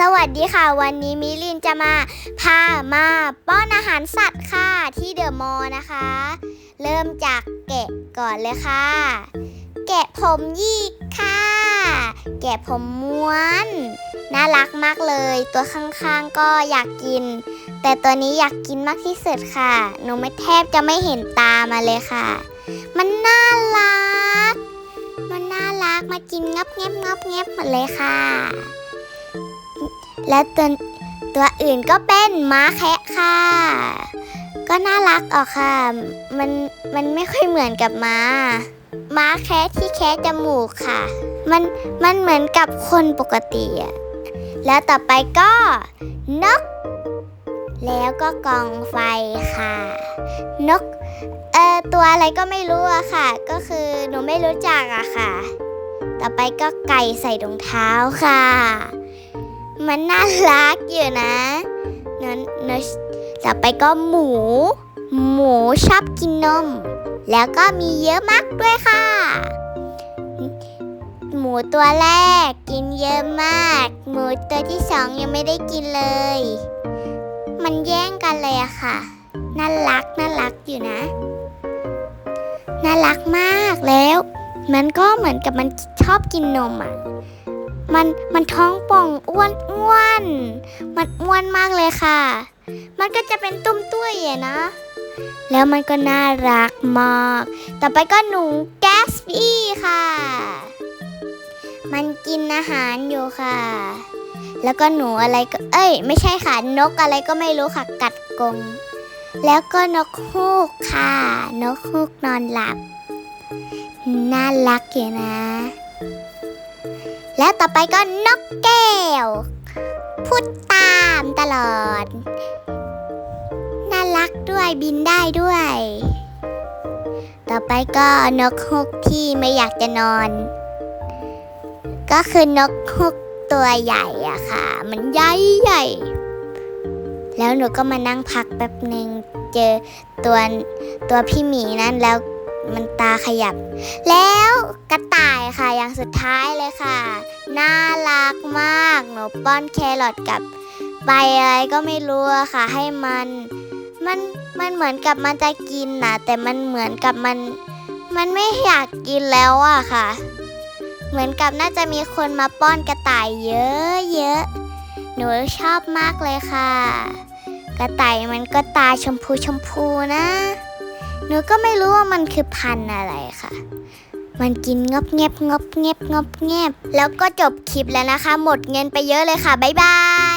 สวัสดีค่ะ วันนี้มิลินจะมาพามาป้อนอาหารสัตว์ค่ะที่เดอะมอลล์นะคะ เริ่มจากแกะก่อนเลยค่ะ แกะผมยีกค่ะ แกะผมม้วน น่ารักมากเลย ตัวข้างๆก็อยากกิน แต่ตัวนี้อยากกินมากที่สุดค่ะ หนูไม่แทบจะไม่เห็นตามาเลยค่ะ มันน่ารัก มันน่ารักมากินงับแงบงับแงบหมดเลยค่ะ และตัวตัวอื่นก็เป็นม้าแคะค่ะ ก็น่ารักออกค่ะ มันมันไม่ค่อยเหมือนกับม้า ม้าแคะที่แคะจมูกค่ะ มันมันเหมือนกับคนปกติอะแล้วต่อไปก็นก แล้วก็กองไฟค่ะ นกเอ่อตัวอะไรก็ไม่รู้อะค่ะ ก็คือหนูไม่รู้จักอะค่ะ ต่อไปก็ไก่ใส่รองเท้าค่ะ มันน่ารักอยู่นะนนนต่อไปก็หมู หมูชอบกินนม แล้วก็มีเยอะมากด้วยค่ะ หมูตัวแรกกินเยอะมาก หมูตัวที่สองยังไม่ได้กินเลย มันแย่งกันเลยอะค่ะ น่ารักน่ารักอยู่นะ น่ารักมากแล้ว มันก็เหมือนกับมันชอบกินนมอะ มันมันท้องป่องอ้วนอ้วนมันอ้วนมากเลยค่ะ มันก็จะเป็นตุ้มตุ้ยอะนะ แล้วมันก็น่ารักมาก ต่อไปก็หนูแกสปี้ค่ะ มันกินอาหารอยู่ค่ะ แล้วก็หนูอะไรก็ เอ้ย ไม่ใช่ค่ะ นกอะไรก็ไม่รู้ค่ะ กัดกรงแล้วก็นกฮูกค่ะ นกฮูกนอนหลับ น่ารักอยู่นะ แล้วต่อไปก็นกแก้ว พูดตามตลอด น่ารักด้วยบินได้ด้วย ต่อไปก็นกฮูกที่ไม่อยากจะนอน ก็คือนกฮูกตัวใหญ่อะค่ะ มันใหญ่ใหญ่ แล้วหนูก็มานั่งพักแป๊บหนึ่งเจอตัวตัวพี่หมีนั่นแล้ว มันตาขยับ แล้วกระต่ายค่ะอย่างสุดท้ายเลยค่ะ น่ารักมากหนูป้อนแครอทกับใบอะไรก็ไม่รู้ค่ะ ให้มันมันมันเหมือนกับมันจะกินนะแต่มันเหมือนกับมัน มันไม่อยากกินแล้วอะค่ะ เหมือนกับน่าจะมีคนมาป้อนกระต่ายเยอะเยอะหนูชอบมากเลยค่ะ กระต่ายมันก็ตาชมพูชมพูนะ หนูก็ไม่รู้ว่ามันคือพันธุ์อะไรค่ะ มันกินงบเงียบงบเงียบงบเงียบแล้วก็จบคลิปแล้วนะคะ หมดเงินไปเยอะเลยค่ะ บ๊ายบาย